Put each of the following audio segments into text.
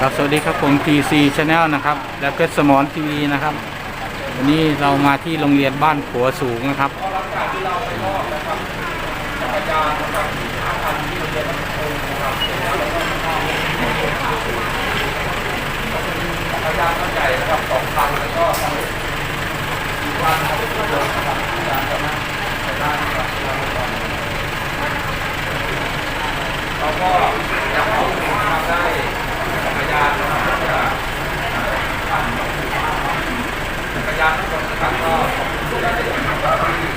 ครับสวัสดีครับผม TC Channel นะครับและเพชรสมอนทีวีนะครับ วันนี้เรามาที่โรงเรียนบ้านขัวสูงนะครับ เราก็อยากให้ทำได้ สะพานบุญน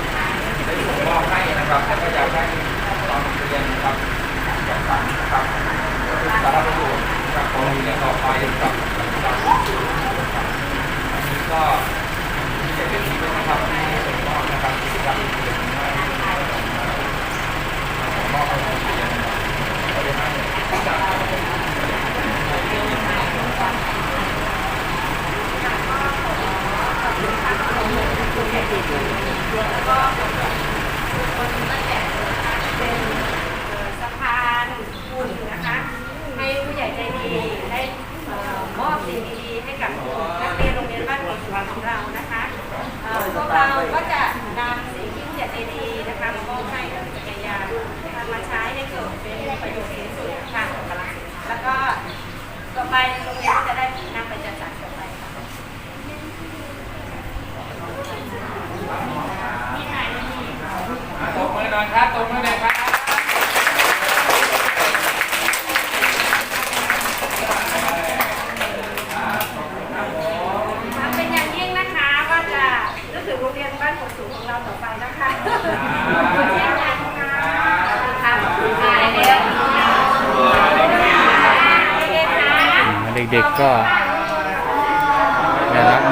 แล้วก็บุคคลตั้งแต่นะคะเป็นสะพานมุ่นะคะ ให้ผู้ใหญ่ใจดีได้มอบสิ่งดีๆให้กับนักเรียนโรงเรียนบ้านหัวสุวรรณของเรานะคะพวกเราก็จะนำสิ่งที่ผู้ใหญ่ใจดีนะคะมามอบให้กับจักรยานนะคะมาใช้ให้เกิดเป็นประโยชน์สูงสุดค่ะแล้วก็ต่อไปโรงเรียนก็จะได้นำไปจัดสรรต่อไปค่ะ ตบมือ หน่อยครับตบมือหน่อยครับเป็นอย่างยิ่งนะคะว่าจะนึกถึงโรงเรียนบ้านผลสูงของเราต่อไปนะคะเช่นกันค่ะค่ะขอบคุณค่ะเด็กๆเด็กๆนะเด็กๆก็ได้รับ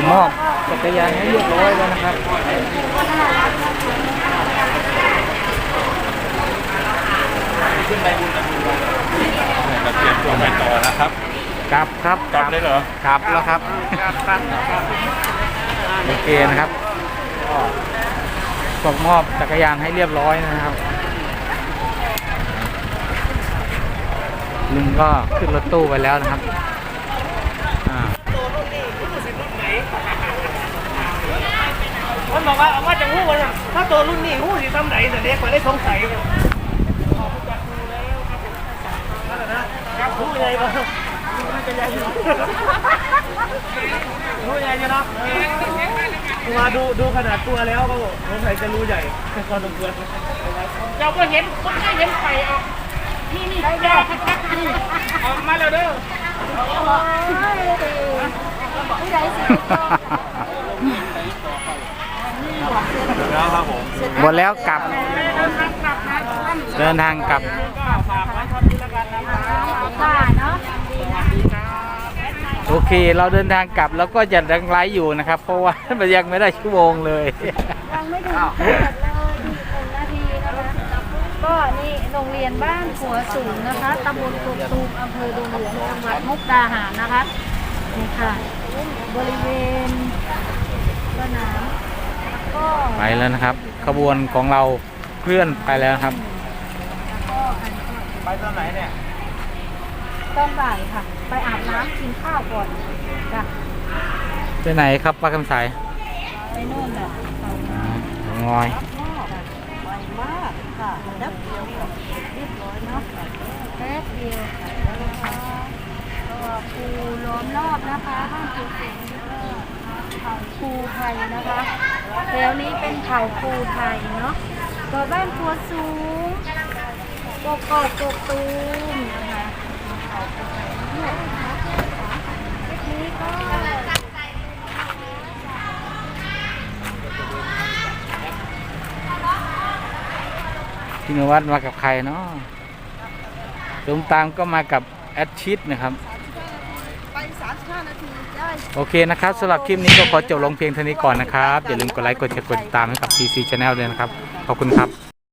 ส่งมอบจักรยานให้เรียบร้อยแล้วนะครับเราเตรียมตัวไปต่อนะครับกลับครับกลับเลยเหรอกลับแล้วครับโอเคนะครับก็ส่งมอบจักรยานให้เรียบร้อยนะครับลุงก็ขึ้นรถตู้ไปแล้วนะครับอ่า มันบอก ว่าเอามาจากหู้วันน่ะถ้าตัวรุ่นนี้หู้สิทำไหนแต่เด็กมันได้สงสัยกันนั่นแหละนะครับหู้ใหญ่ปะน่าจะใหญ่อยู่หู้ใหญ่อยู่เนาะมาดูดูขนาดตัวแล้วก็สงสัยจะรู้ใหญ่พอสมควรเราก็เห็นคนก็เห็นไฟออกนี่นี่ยอดชัดๆนี่ออกมาแล้วเด้อ แล้วครับผมหมดแล้วกลับ เดินทางกลับก็ฝากไว้เท่านี้แล้วกันนะครับโอเค เราเดินทางกลับแล้วก็จะดังไลฟ์อยู่นะครับ เพราะว่ามันยังไม่ได้ชั่วโมงเลยยังไม่ถึงเปิดเลยหนึ่งนาทีนะคะก็นี่โรงเรียนบ้านขัวสูงนะคะตำบลกกตูมอำเภอดงหลวงจังหวัดมุกดาหารนะคะนี่ค่ะ บริเวณสนามก็ ไปแล้วนะครับ ขบวนของเราเคลื่อนไปแล้วครับก็อันไปตอนไหนเนี่ยต้นบ่ายค่ะ ไปอาบน้ำกินข้าวก่อนจ้ะไปไหนครับป้าคำสายไปโน่นแหละเขาอ่างอยไวมากค่ะแป๊บเดียวเรียบร้อยเนาะแป๊บเดียวนะคะก็ภูล้อมรอบนะคะบ้านภูสิงห์แล้วก็ เขาภูไทยนะคะแถวนี้เป็นเขาภูไทยเนาะก็บ้านครัวสูงกกอกกกตูมนะคะเขาภูไทยเนี่ยนะคะคลิปนี้ก็พี่นวัดมากับใครเนาะตุมตามก็มากับแอดชิดนะครับ นาทีได้ โอเคนะครับสำหรับคลิปนี้ก็ขอจบลงเพียงเท่านี้ก่อนนะครับ อย่าลืมกดไลค์กดแชร์กดติดตามให้กับ PC Channel เลยนะครับ ขอบคุณครับ